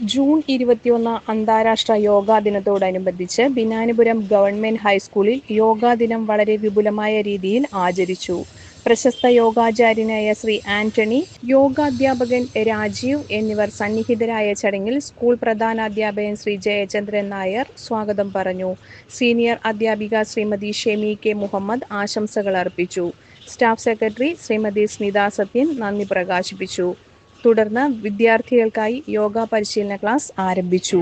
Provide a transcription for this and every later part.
June ഇരുപത്തിയൊന്ന് അന്താരാഷ്ട്ര യോഗാ ദിനത്തോടനുബന്ധിച്ച് ബിനാനിപുരം ഗവൺമെന്റ് ഹൈസ്കൂളിൽ യോഗാ ദിനം വളരെ വിപുലമായ രീതിയിൽ ആചരിച്ചു. പ്രശസ്ത യോഗാചാര്യനായ ശ്രീ ആന്റണി യോഗാധ്യാപകൻ രാജീവ് എന്നിവർ സന്നിഹിതരായ ചടങ്ങിൽ സ്കൂൾ പ്രധാനാധ്യാപകൻ ശ്രീ ജയചന്ദ്രൻ നായർ സ്വാഗതം പറഞ്ഞു. സീനിയർ അധ്യാപിക ശ്രീമതി ഷെമി കെ മുഹമ്മദ് ആശംസകൾ അർപ്പിച്ചു. സ്റ്റാഫ് സെക്രട്ടറി ശ്രീമതി സ്മിത സത്യൻ നന്ദി പ്രകാശിപ്പിച്ചു. തുടർന്ന് വിദ്യാർത്ഥികൾക്കായി യോഗ പരിശീലന ക്ലാസ് ആരംഭിച്ചു.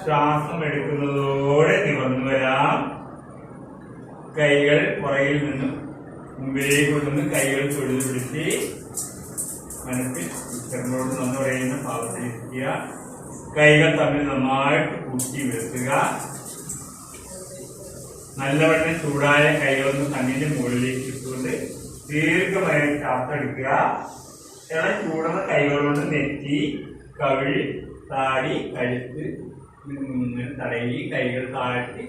ശ്വാസം എടുക്കുന്നതോടെ നിവർന്നു വരാം. കൈകൾ പുറകിൽ നിന്നും മുമ്പിലേക്ക് കൊണ്ടുവന്ന് കൈകൾ തൊഴുതു പിടിച്ച് മനസ്സിൽ ഉച്ചറിനോട് നന്ദി പറയുന്ന ഭാവത്തിലിരിക്കുക കൈകൾ തമ്മിൽ നന്നായിട്ട് കൂട്ടി വരുത്തുക നല്ലവണ്ണം ചൂടായ കൈകളൊന്ന് കണ്ണിന്റെ മുകളിലേക്ക് ഇട്ടുകൊണ്ട് ദീർഘമായി ചാർത്തെടുക്കുക ഇളം ചൂടുന്ന കൈകളോട് നെറ്റി കവിൾ താടി കഴുത്ത് തടയി കൈകൾ താഴ്ത്തി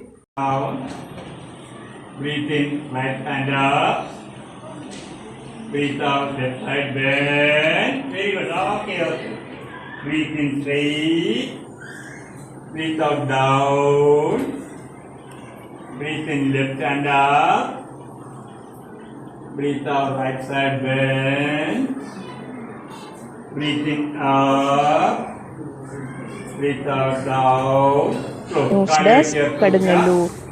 down Breathe in left hand up. Breathe out right side bend. Breathe in up. Breathe out down. Close. Kadungallur